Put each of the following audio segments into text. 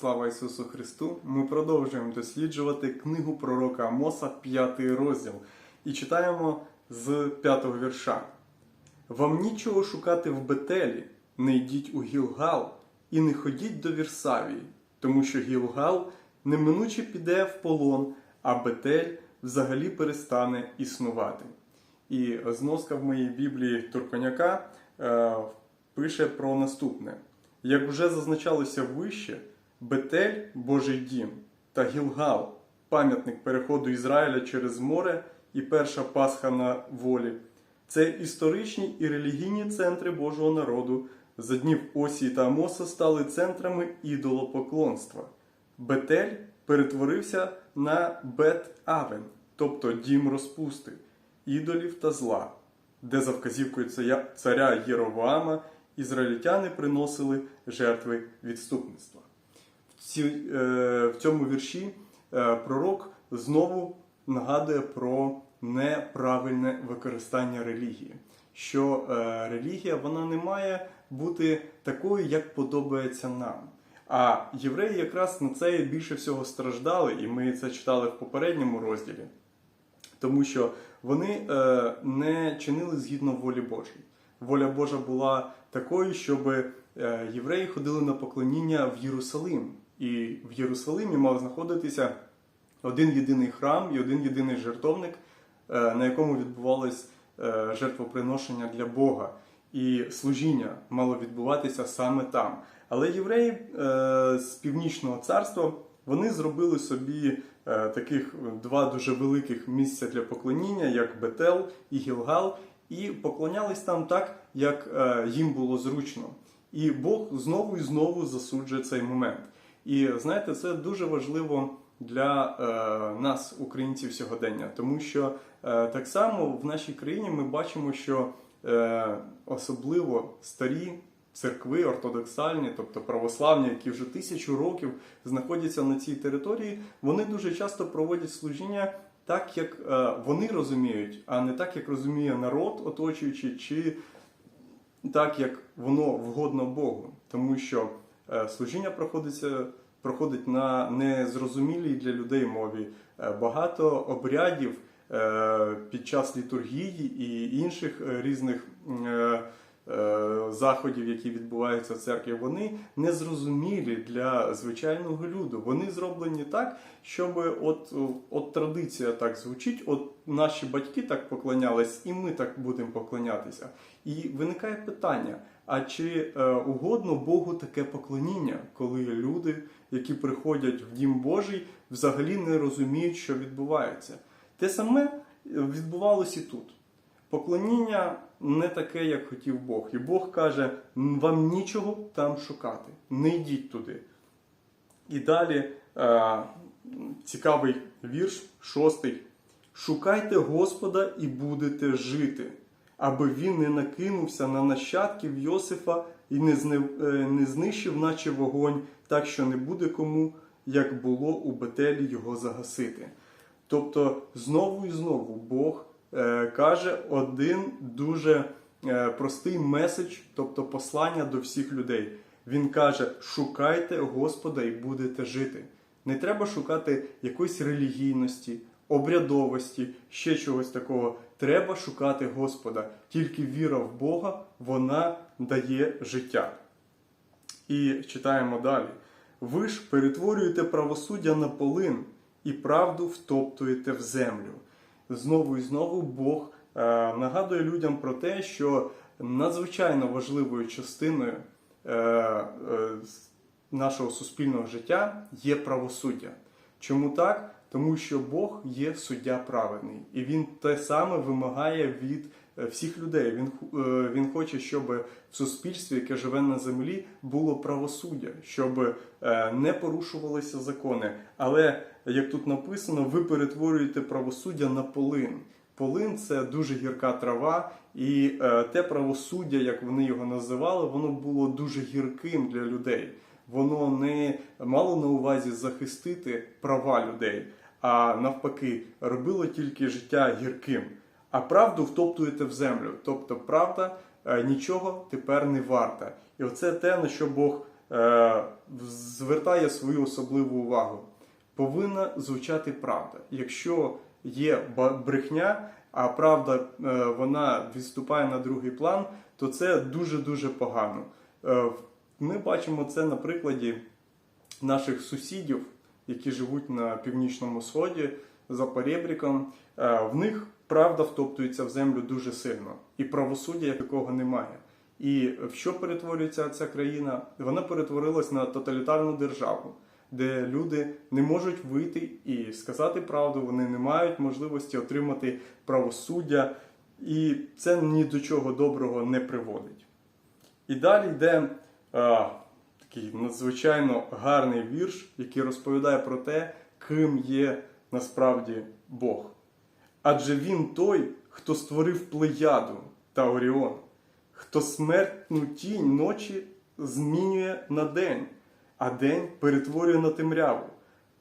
Слава Ісусу Христу! Ми продовжуємо досліджувати книгу пророка Амоса, 5 розділ, і читаємо з 5 вірша. Вам нічого шукати в Бетелі, не йдіть у Гілгал і не ходіть до Вірсавії, тому що Гілгал неминуче піде в полон, а Бетель взагалі перестане існувати. І зноска в моїй Біблії Турконяка е, пише про наступне: як вже зазначалося вище, Бетель Божий дім та Гілгал, пам'ятник переходу Ізраїля через море і перша Пасха на волі. Це історичні і релігійні центри Божого народу. За днів Осії та Амоса стали центрами ідолопоклонства. Бетель перетворився на Бет-Авен, тобто дім розпусти, ідолів та зла, де за вказівкою царя- Єровоама ізраїльтяни приносили жертви відступництва. Е, в цьому вірші е, пророк знову нагадує про неправильне використання релігії. Що е, релігія вона не має бути такою, як подобається нам. А євреї якраз на це більше всього страждали, і ми це читали в попередньому розділі, тому що вони не чинили згідно волі Божій. Воля Божа була такою, щоб євреї ходили на поклоніння в Єрусалим. І в Єрусалимі мав знаходитися один єдиний храм і один єдиний жертовник, е, на якому відбувалось е, жертвоприношення для Бога. І служіння мало відбуватися саме там. Але євреї е, з північного царства вони зробили собі таких два дуже великих місця для поклоніння, як Бетел і Гілгал, і поклонялись там так, як їм було зручно. І Бог знову і знову засуджує цей момент. І знаєте, це дуже важливо для е, нас, українців сьогодення, тому що е, так само в нашій країні ми бачимо, що е, особливо старі церкви ортодоксальні, тобто православні, які вже тисячу років знаходяться на цій території, вони дуже часто проводять служіння так, як е, вони розуміють, а не так, як розуміє народ, оточуючий, чи так, як воно вгодно Богу. Тому що служіння проходиться, проходить на незрозумілій для людей мові. Е, Багато обрядів е, під час літургії і інших е, різних е, е, заходів, які відбуваються в церкві, вони незрозумілі для звичайного люду. Вони зроблені так, щоб от, от традиція так звучить, от наші батьки так поклонялись, і ми так будемо поклонятися. І виникає питання: а чи е, угодно Богу таке поклоніння, коли люди, які приходять в дім Божий, взагалі не розуміють, що відбувається? Те саме відбувалося і тут. Поклоніння не таке, як хотів Бог. І Бог каже: вам нічого там шукати, не йдіть туди. І далі е, цікавий вірш, шостий. Шукайте Господа і будете жити, аби він не накинувся на нащадків Йосифа і е, не знищив, наче вогонь, так що не буде кому, як було у Бетелі його загасити. Тобто знову і знову Бог е, каже один дуже е, простий меседж, тобто послання до всіх людей. Він каже: шукайте Господа і будете жити. Не треба шукати якоїсь релігійності, обрядовості, ще чогось такого. Треба шукати Господа. Тільки віра в Бога вона дає життя. І читаємо далі. Ви ж перетворюєте правосуддя на полин і правду втоптуєте в землю. Знову і знову Бог е, нагадує людям про те, що надзвичайно важливою частиною е, е, нашого суспільного життя є правосуддя. Чому так? Тому що Бог є суддя праведний, і він те саме вимагає від е, всіх людей. Він, е, він хоче, щоб в суспільстві, яке живе на землі, було правосуддя, щоб е, не порушувалися закони. Але як тут написано, ви перетворюєте правосуддя на полин. Полин це дуже гірка трава, і те правосуддя, як вони його називали, воно було дуже гірким для людей. Воно не мало на увазі захистити права людей, а навпаки, робило тільки життя гірким. А правду втоптуєте в землю. Тобто правда е, нічого тепер не варта. І оце те, на що Бог е, звертає свою особливу увагу. Повинна звучати правда. Якщо є брехня, а правда е, вона відступає на другий план, то це дуже-дуже погано. Ми бачимо це на прикладі наших сусідів, які живуть на північному сході за перебріком. Е, В них правда втоптується в землю дуже сильно, і правосуддя як такого немає. І в що перетворюється ця країна? Вона перетворилась на тоталітарну державу, де люди не можуть вийти і сказати правду, вони не мають можливості отримати правосуддя, і це ні до чого доброго не приводить. І далі йде а, такий надзвичайно гарний вірш, який розповідає про те, ким є насправді Бог. Адже він той, хто створив плеяду та Оріон, хто смертну тінь ночі змінює на день, а день перетворює на темряву,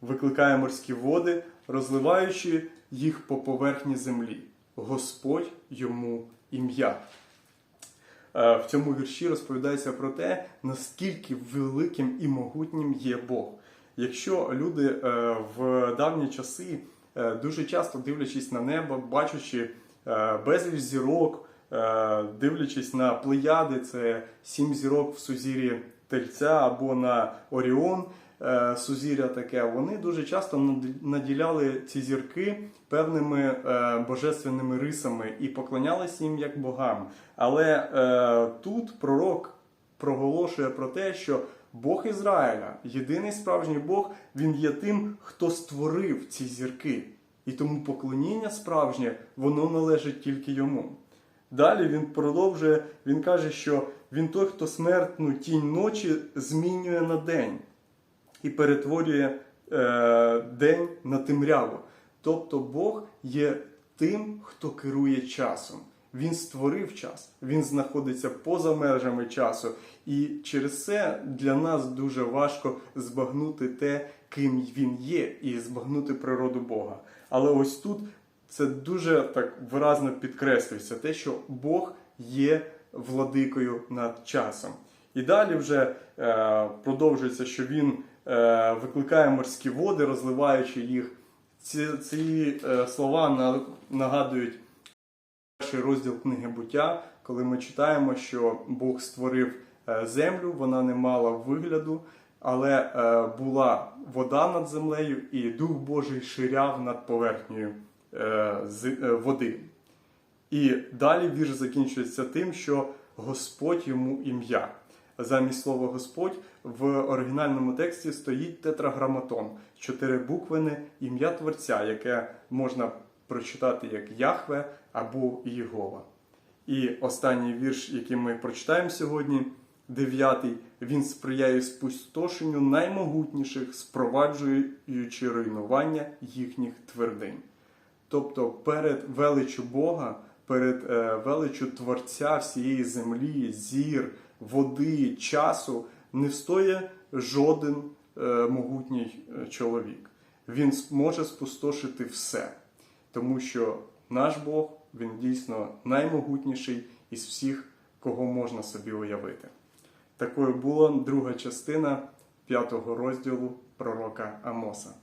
викликає морські води, розливаючи їх по поверхні землі. Господь йому ім'я. Е, В цьому вірші розповідається про те, наскільки великим і могутнім є Бог. Якщо люди е, в давні часи е, дуже часто дивлячись на небо, бачачи безліч зірок, дивлячись на плеяди, це сім зірок в сузір'ї Тельця або на Оріон, сузір'я таке, вони дуже часто наділяли ці зірки певними е, божественними рисами і поклонялися їм як богам. Але е, тут пророк проголошує про те, що Бог Ізраїля, єдиний справжній Бог, він є тим, хто створив ці зірки. І тому поклоніння справжнє, воно належить тільки йому. Далі він продовжує, він каже, що він той, хто смертну тінь ночі змінює на день і перетворює е, день на темряву. Тобто Бог є тим, хто керує часом. Він створив час, він знаходиться поза межами часу, і через це для нас дуже важко збагнути те, ким він є, і збагнути природу Бога. Але ось тут це дуже так виразно підкреслюється, те, що Бог є владикою над часом. І далі вже е, продовжується, що він викликає морські води, розливаючи їх. Ці, ці е, слова нагадують перший розділ книги буття, коли ми читаємо, що Бог створив е, землю, вона не мала вигляду, але е, була вода над землею, і Дух Божий ширяв над поверхнею е, е, води. І далі вірш закінчується тим, що Господь йому ім'я. Замість слова Господь в оригінальному тексті стоїть тетраграматон, чотири буквини ім'я Творця, яке можна прочитати як Яхве або Єгова. І останній вірш, який ми прочитаємо сьогодні, дев'ятий, він сприяє спустошенню наймогутніших, спроваджуючи руйнування їхніх твердинь. Тобто перед величю Бога, перед е, величю Творця всієї землі, зір, води, часу не встоє жоден е, могутній е, чоловік. Він може спустошити все, тому що наш Бог він дійсно наймогутніший із всіх, кого можна собі уявити. Такою була друга частина п'ятого розділу пророка Амоса.